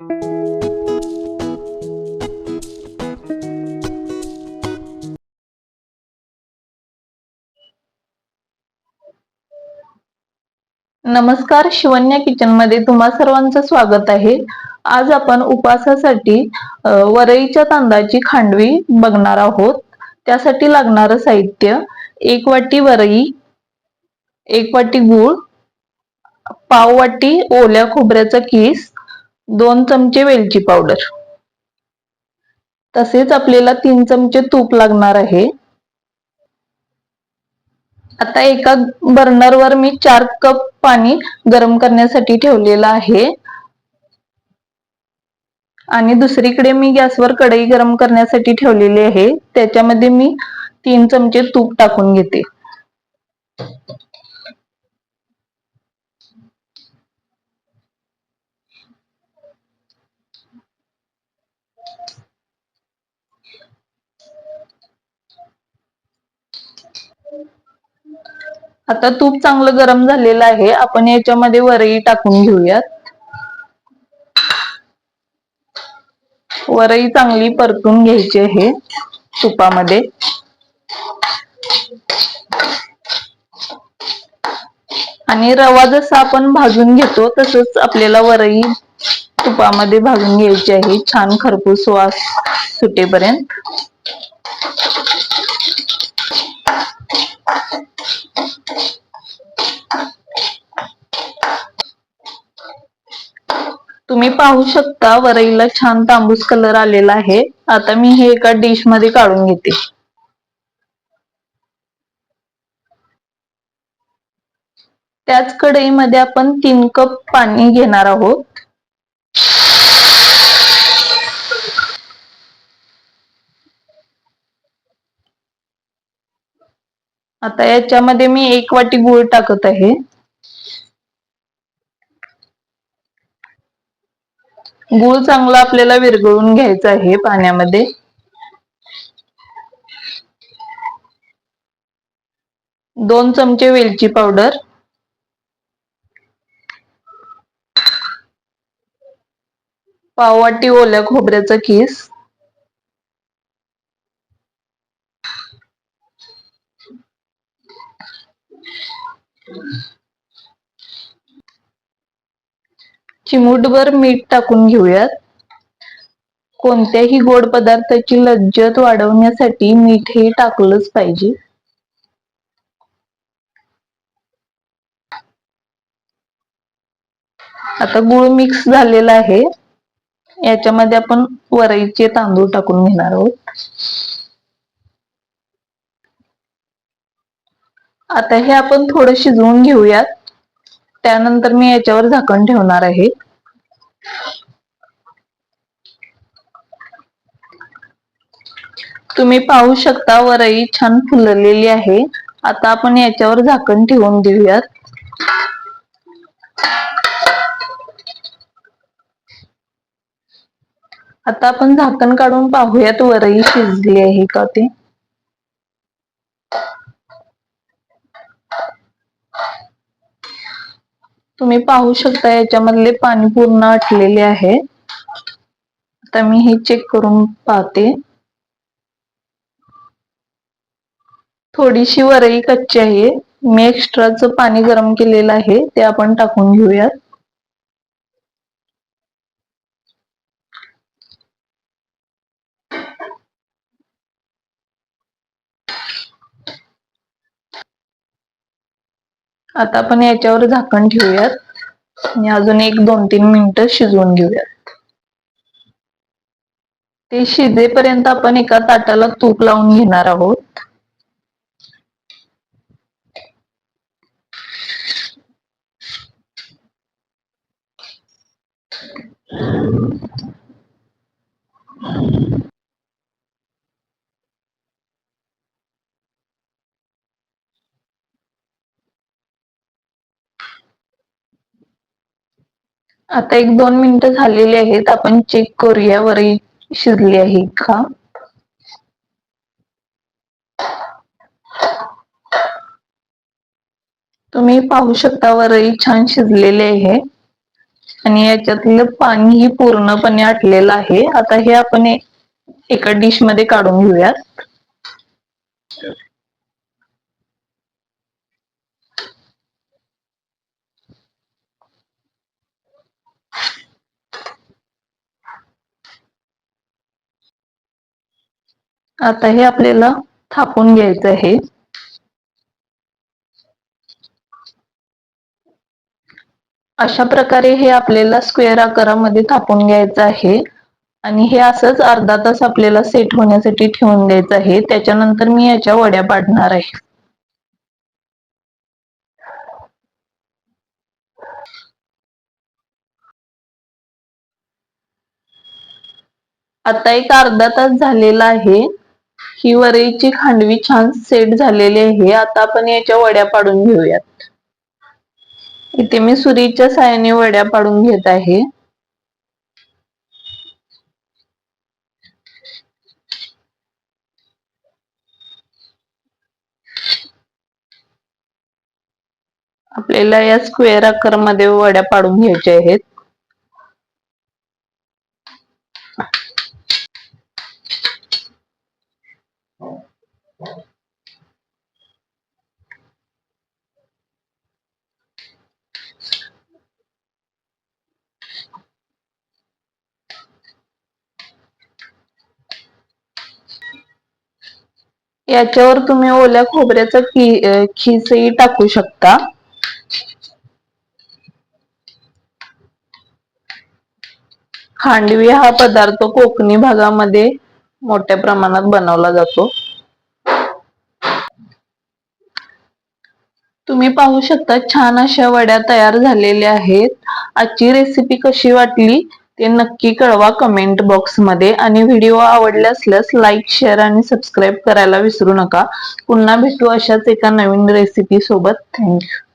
नमस्कार शिवन्या किचनमध्ये तुम्हा सर्वांचं स्वागत आहे. आज आपण उपासासाठी वरईच्या तांदळाची खांडवी बघणार आहोत. त्यासाठी लागणारं साहित्य एक वाटी वरई एक वाटी गूळ पाव वाटी ओल्या खोबऱ्याचा किस दोन चमचे वेलची पावडर. तसेच आपल्याला तीन चमचे तूप लागणार आहे. आता एका बर्नरवर मी चार कप पाणी गरम करण्यासाठी ठेवलेलं आहे. आणि दुसरीकडे मी गॅसवर कढई गरम करण्यासाठी ठेवलेली आहे. त्याच्यामध्ये मी तीन चमचे तूप टाकून घेते. आता तूप चांगलं गरम झालेलं आहे. आपण याच्यामध्ये वरई टाकून घेऊयात. वरई चांगली परतून घ्यायची आहे तुपामध्ये. आणि रवा जसा आपण भाजून घेतो तसंच आपल्याला वरई तुपामध्ये भाजून घ्यायची आहे. छान खरपूस वास सुटेपर्यंत. तुम्ही पाहू शकता वरईला छान तांबूस कलर आलेला आहे. आता मी हे एका डिशमध्ये काढून घेते. त्याच कढईमध्ये आपण तीन कप पाणी घेणार आहोत. आता याच्यामध्ये मी एक वाटी गूळ टाकत आहे. गूळ चांगला आपल्याला विरघळून घ्यायचा आहे पाण्यामध्ये. दोन चमचे वेलची पावडर. पाववाटी ओल्या खोबऱ्याचा किस. चिमूटभर मीठ टाकून घेऊयात. कोणत्याही गोड पदार्थाची लज्जत वाढवण्यासाठी मीठ हे टाकलंच पाहिजे. आता गुळ मिक्स झालेला आहे. याच्यामध्ये आपण वरईचे तांदूळ टाकून घेणार आहोत. आता हे आपण थोडं शिजवून घेऊयात. त्यानंतर मी याच्यावर झाकण ठेवणार आहे. तुम्ही पाहू शकता वरई छान फुललेली आहे. आता आपण याच्यावर झाकण ठेवून देऊयात. आता आपण झाकण काढून पाहूयात वरई शिजली आहे का ते. तुम्ही पाहू शकता याच्यामधले पाणी पूर्ण आटलेले आहे. आता मी हे चेक करून पाहते. थोडीशी वरई कच्ची आहे. मी एक्स्ट्राच पाणी गरम केलेलं आहे ते आपण टाकून घेऊयात. आता आपण याच्यावर झाकण ठेवूयात. आणि अजून एक दोन तीन मिनिटं शिजवून घेऊयात. ते शिजेपर्यंत आपण एका ताटाला तूप लावून घेणार आहोत. आता एक दोन मिनिटं झालेली आहेत. आपण चेक करूया. वरी शिजली आहे का? तुम्ही पाहू शकता वरई छान शिजलेले आहे. आणि याच्यातलं पाणीही पूर्णपणे आटलेलं आहे. आता हे आपण एका डिशमध्ये काढून घेऊयात. आता हे आपल्याला थापून घ्यायचं आहे. अशा प्रकारे हे आपल्याला स्क्वेअर आकारामध्ये थापून घ्यायचं आहे. आणि हे असंच अर्धा तास आपल्याला सेट होण्यासाठी ठेवून द्यायचं आहे. त्याच्यानंतर मी याच्या वड्या पाडणार आहे. आता एक अर्धा तास झालेला आहे. ही वरईची खांडवी छान सेट झालेली आहे. आता आपण याच्या वड्या पाडून घेऊयात. इथे मी सुरीच्या सायाने वड्या पाडून घेत आहे. आपल्याला या स्क्वेअर आकारामध्ये वड्या पाडून घ्यायच्या आहेत. याच्यावर तुम्ही ओल्या खोबऱ्याचा खिसही टाकू शकता. खांडवी हा पदार्थ कोकणी भागामध्ये मोठ्या प्रमाणात बनवला जातो. तुम्ही पाहू शकता छान अशा वड्या तयार झालेल्या आहेत. आजची रेसिपी कशी वाटली? ते नक्की कळवा कमेंट बॉक्समध्ये. आणि व्हिडिओ आवडला असल्यास लाईक शेअर आणि सबस्क्राईब करायला विसरू नका. पुन्हा भेटू अशाच एका नवीन रेसिपी सोबत. थँक्यू